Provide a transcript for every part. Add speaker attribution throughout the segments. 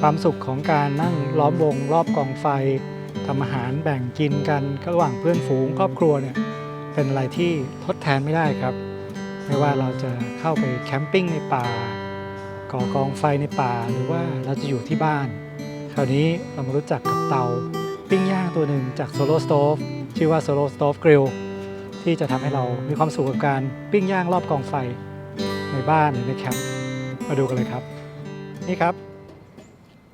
Speaker 1: ความสุขของการนั่งล้อมวงรอบกองไฟทำอาหารแบ่งกินกันระหว่างเพื่อนฝูงครอบครัวเนี่ยเป็นอะไรที่ทดแทนไม่ได้ครับ ไม่ว่าเราจะเข้าไปแคมปิ้งในป่าก่อกองไฟในป่าหรือว่าเราจะอยู่ที่บ้าน คราวนี้เรามารู้จักกับเตา ปิ้งย่างตัวหนึ่งจาก Solo Stove ชื่อว่า Solo Stove Grill ที่จะทำให้เรามีความสุขกับการปิ้งย่างรอบกองไฟในบ้านหรือในแคมป์มาดูกันเลยครับ นี่ครับ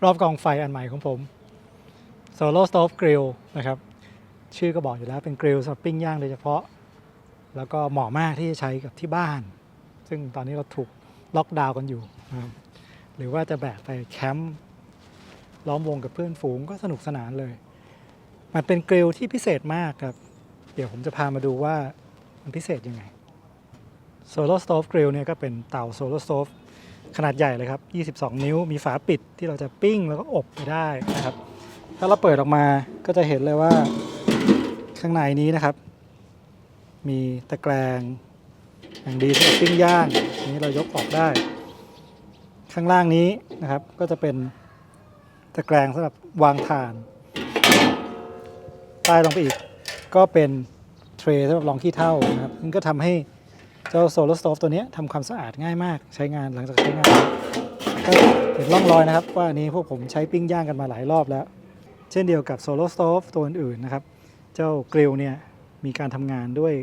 Speaker 1: รอบกองไฟอันใหม่ของผม Solo Stove Grill นะครับ ชื่อก็บอกอยู่แล้วเป็นกริลสำหรับปิ้งย่างโดยเฉพาะ แล้วก็เหมาะมากที่จะใช้กับที่บ้าน ซึ่งตอนนี้เราถูกล็อกดาวน์กันอยู่นะครับหรือว่าจะแบกไปแคมป์ล้อมวงกับเพื่อนฝูงก็สนุกสนานเลย มันเป็นกริลที่พิเศษมากครับ เดี๋ยวผมจะพามาดูว่ามันพิเศษยังไง Solo Stove Grill เนี่ยก็เป็นเตา Solo Stove ขนาดใหญ่เลยครับ 22 นิ้ว มีฝาปิดที่เราจะปิ้งแล้วก็อบไปได้นะครับ ถ้าเราเปิดออกมาก็จะเห็นเลยว่าข้างในนี้นะครับ มีตะแกรงอย่างดีสำหรับปิ้งย่างนี้เรายกออกได้ ข้างล่างนี้นะครับก็จะเป็นตะแกรงสำหรับวางถ่านใต้ลงไปอีกก็เป็นเทรย์สำหรับรองขี้เท่านะครับซึ่งก็ทำให้ เจ้าโซล a r สโต v ตัวนี้ทำความสะอาดง่ายมากใช้งานหลังจากใช้งานก็เห็นร่องรอยนะครับ ว่าอันนี้พวกผมใช้ปิ้งย่างกันมาหลายรอบแล้ว เช่นเดียวกับโซล a r สโต v ตัวอื่นๆนะครับ เจ้ากริลเนี่ยมีการทำงานด้วย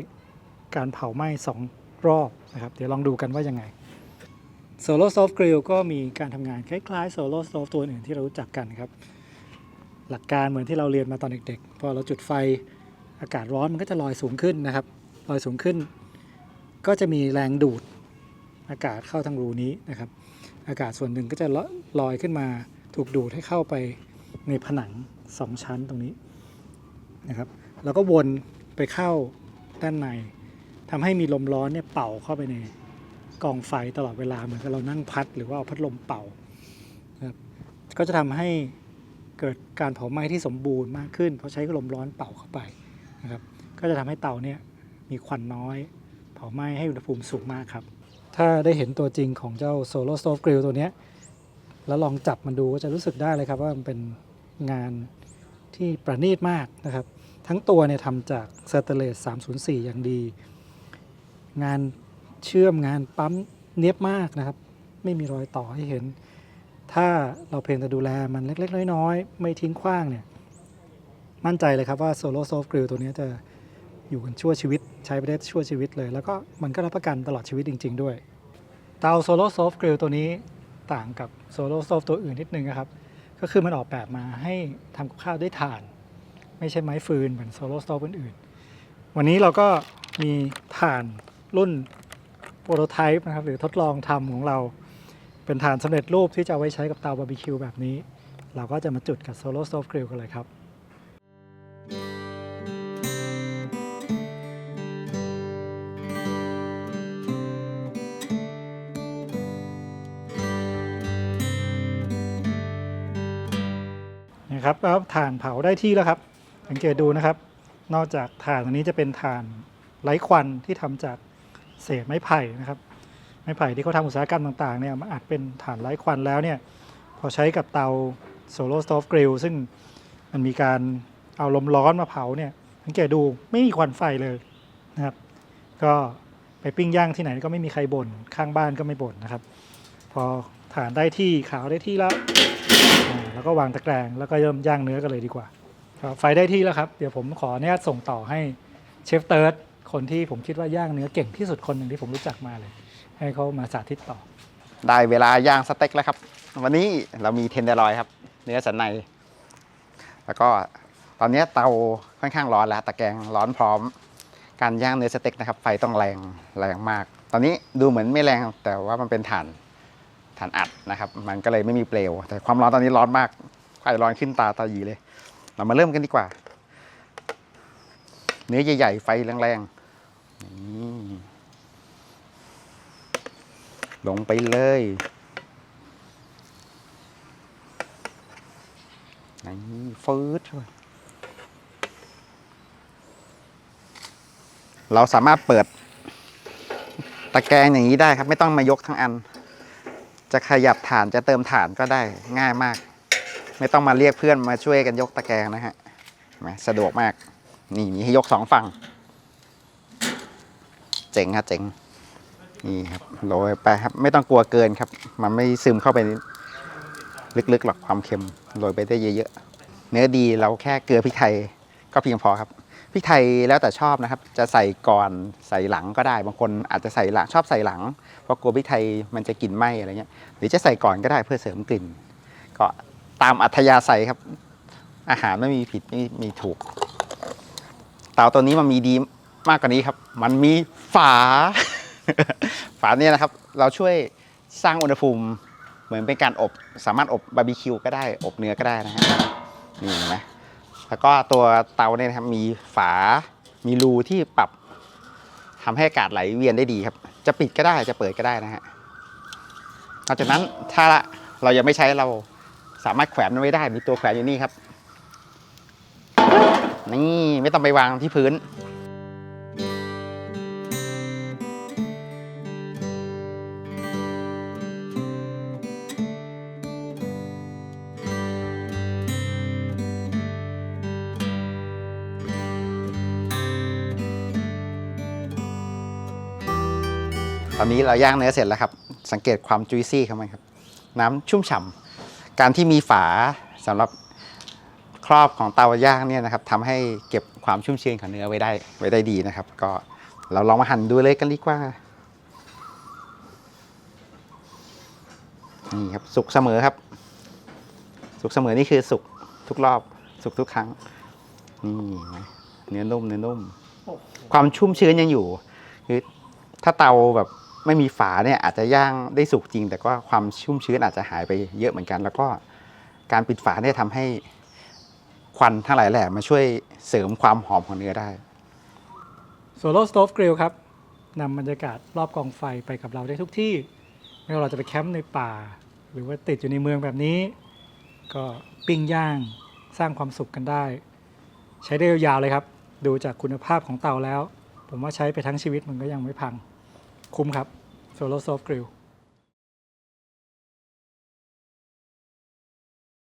Speaker 1: การเผาไหม้ 2 รอบนะครับ เดี๋ยวลองดูกันว่ายังไง Solo Stove Grill ก็มีการทำงานคล้ายๆ Solo Stove ตัวอื่นที่เรารู้จักกันครับหลักการเหมือนที่เราเรียนมาตอนเด็กๆ พอเราจุดไฟอากาศร้อนมันก็จะลอยสูงขึ้นนะครับ ลอยสูงขึ้น ก็จะมีแรงดูดอากาศเข้าทางรูนี้นะครับ อากาศส่วนหนึ่งก็จะลอยขึ้นมาถูกดูดให้เข้าไปในผนังสองชั้นตรงนี้นะครับแล้วก็วนไปเข้าด้านในทำให้มีลมร้อนเนี่ยเป่าเข้าไปในกองไฟตลอดเวลาเหมือนกับเรานั่งพัดหรือว่าเอาพัดลมเป่านะครับก็จะทำให้เกิดการเผาไหม้ที่สมบูรณ์มากขึ้น เพราะใช้ลมร้อนเป่าเข้าไปนะครับ ก็จะทำให้เตาเนี่ยมีควันน้อย เผาไหม้ให้อุณหภูมิสูงมากครับ ถ้าได้เห็นตัวจริงของเจ้า Solo Stove Grill ตัวนี้แล้วลองจับมันดูก็จะรู้สึกได้เลยครับว่ามันเป็นงานที่ประณีตมากนะครับ ทั้งตัวเนี่ยทำจากสเตเลส304 อย่างดี งานเชื่อมงานปั๊มเนียบมากนะครับ ไม่มีรอยต่อให้เห็น ถ้าเราเพียงแต่ดูแลมันเล็ก ๆ น้อย ๆ ไม่ทิ้งขว้างเนี่ย มั่นใจเลยครับว่า Solo Soft Grill ตัวนี้จะ อยู่กันชั่วชีวิตใช้ไปได้ชั่วชีวิตเลย แล้วก็มันก็รับประกันตลอดชีวิตจริง ๆ ด้วย เตา Solo Soft Grill ตัวนี้ต่างกับ Solo Soft ตัวอื่นนิดนึงนะครับ ก็คือมันออกแบบมาให้ทำกับข้าวด้วยถ่าน ไม่ใช่ไม้ฟืนเหมือนโซโลโต v อื่นๆ วันนี้เราก็มีถ่านรุ่นโปรโตไทป์นะครับหรือทดลองทำของเราเป็นถ่านสำเร็จรูปที่จะเอาไว้ใช้กับเตาบาร์บีคิวแบบนี้ เราก็จะมาจุดกับโซโลโต v กริลกันเลยครับ นะครับแล้วถ่านเผาได้ที่แล้วครับ สังเกตดูนะครับ นอกจากถ่านอันนี้จะเป็นถ่านไร้ควันที่ทำจากเศษไม้ไผ่นะครับ ไม้ไผ่ที่เขาทำอุตสาหกรรมต่างๆเนี่ยมาอัดเป็นถ่านไร้ควันแล้วเนี่ยพอใช้กับเตา Solo Stove Grill ซึ่งมันมีการเอาลมร้อนมาเผาเนี่ยสังเกตดูไม่มีควันไฟเลยนะครับ ก็ไปปิ้งย่างที่ไหนก็ไม่มีใครบ่นข้างบ้านก็ไม่บ่นนะครับ พอถ่านได้ที่ขาวได้ที่แล้ว แล้วก็วางตะแกรงแล้วก็เริ่มย่างเนื้อกันเลยดีกว่าครับไฟได้ที่แล้วครับ เดี๋ยวผมขออนุญาตส่งต่อให้เชฟเติร์ดคนที่ผมคิดว่าย่างเนื้อเก่งที่สุดคนหนึ่งที่ผมรู้จักมาเลย ให้เขามาสาธิตต่อ
Speaker 2: ได้เวลาย่างสเต็กแล้วครับ วันนี้เรามีเทนเดอร์ลอยครับ เนื้อสันใน แล้วก็ตอนนี้เตาค่อนข้างร้อนแล้วตะแกรงร้อนพร้อม การย่างเนื้อสเต็กนะครับ ไฟต้องแรงแรงมาก ตอนนี้ดูเหมือนไม่แรงแต่ว่ามันเป็นถ่าน ถ่านอัดนะครับ มันก็เลยไม่มีเปลว แต่ความร้อนตอนนี้ร้อนมากไฟร้อนขึ้นตาตาหยีเลย เรามาเริ่มกันดีกว่า เนื้อใหญ่ๆไฟแรงๆนี่ลงไปเลยนี่ฟืดเราสามารถเปิดตะแกรงอย่างนี้ได้ครับ ไม่ต้องมายกทั้งอัน จะขยับฐานจะเติมฐานก็ได้ง่ายมาก ไม่ต้องมาเรียกเพื่อนมาช่วยกันยกตะแกรงนะฮะนไหมสะดวกมาก นี่มีให้ยกสองฝั่ง เจ๋งครับเจ๋งนี่ครับโรยไปครับ ไม่ต้องกลัวเกินครับ มันไม่ซึมเข้าไปลึกๆหรอกความเค็มโรยไปได้เยอะๆเนื้อดีเราแค่เกลือพริกไทยก็เพียงพอครับ พริกไทยแล้วแต่ชอบนะครับ จะใส่ก่อนใส่หลังก็ได้ บางคนอาจจะใส่หลังชอบใส่หลัง เพราะกลัวพริกไทยมันจะกลิ่นไหมอะไรเงี้ย หรือจะใส่ก่อนก็ได้เพื่อเสริมกลิ่น ก็ตามอัธยาศัยครับ อาหารไม่มีผิดไม่มีถูก เตาตัวนี้มันมีดีมากกว่านี้ครับ มันมีฝา ฝาเนี่ยนะครับ เราช่วยสร้างอุณหภูมิเหมือนเป็นการอบ สามารถอบบาร์บีคิวก็ได้ อบเนื้อก็ได้นะฮะ นี่เห็นไหม แล้วก็ตัวเตาเนี่ยนะครับมีฝา มีรูที่ปรับทำให้อากาศไหลเวียนได้ดีครับ จะปิดก็ได้จะเปิดก็ได้นะฮะนอกจากนั้นถ้าเรายังไม่ใช้เราสามารถแขวนมันไว้ได้มีตัวแขวนอยู่นี่ครับ นี่ไม่ต้องไปวางที่พื้น ตอนนี้เราย่างเนื้อเสร็จแล้วครับ สังเกตความจุยซี่ของมันครับ น้ำชุ่มฉ่ำการที่มีฝาสำหรับครอบของเตาย่างเนี่ยนะครับทำให้เก็บความชุ่มชื้นของเนื้อไว้ได้ไว้ได้ดีนะครับ ก็เราลองมาหั่นดูเลยกันดีกว่านี่ครับสุกเสมอครับ สุกเสมอนี่คือสุกทุกรอบสุกทุกครั้งนี่นะเนื้อนุ่มเนื้อนุ่ม ความชุ่มชื้นยังอยู่คือถ้าเตาแบบ ไม่มีฝาเนี่ยอาจจะย่างได้สุกจริง แต่ก็ความชุ่มชื้นอาจจะหายไปเยอะเหมือนกัน แล้วก็การปิดฝาเนี่ยทำให้ควันทั้งหลายแหล่มาช่วยเสริมความหอมของเนื้อได้
Speaker 1: โซโล่สโตฟกริลครับนำบรรยากาศรอบกองไฟไปกับเราได้ทุกที่ ไม่ว่าเราจะไปแคมป์ในป่า หรือว่าติดอยู่ในเมืองแบบนี้ ก็ปิ้งย่างสร้างความสุขกันได้ ใช้ได้ยาวๆเลยครับ ดูจากคุณภาพของเตาแล้ว ผมว่าใช้ไปทั้งชีวิตมันก็ยังไม่พัง คุ้มครับโซโลโซฟกริล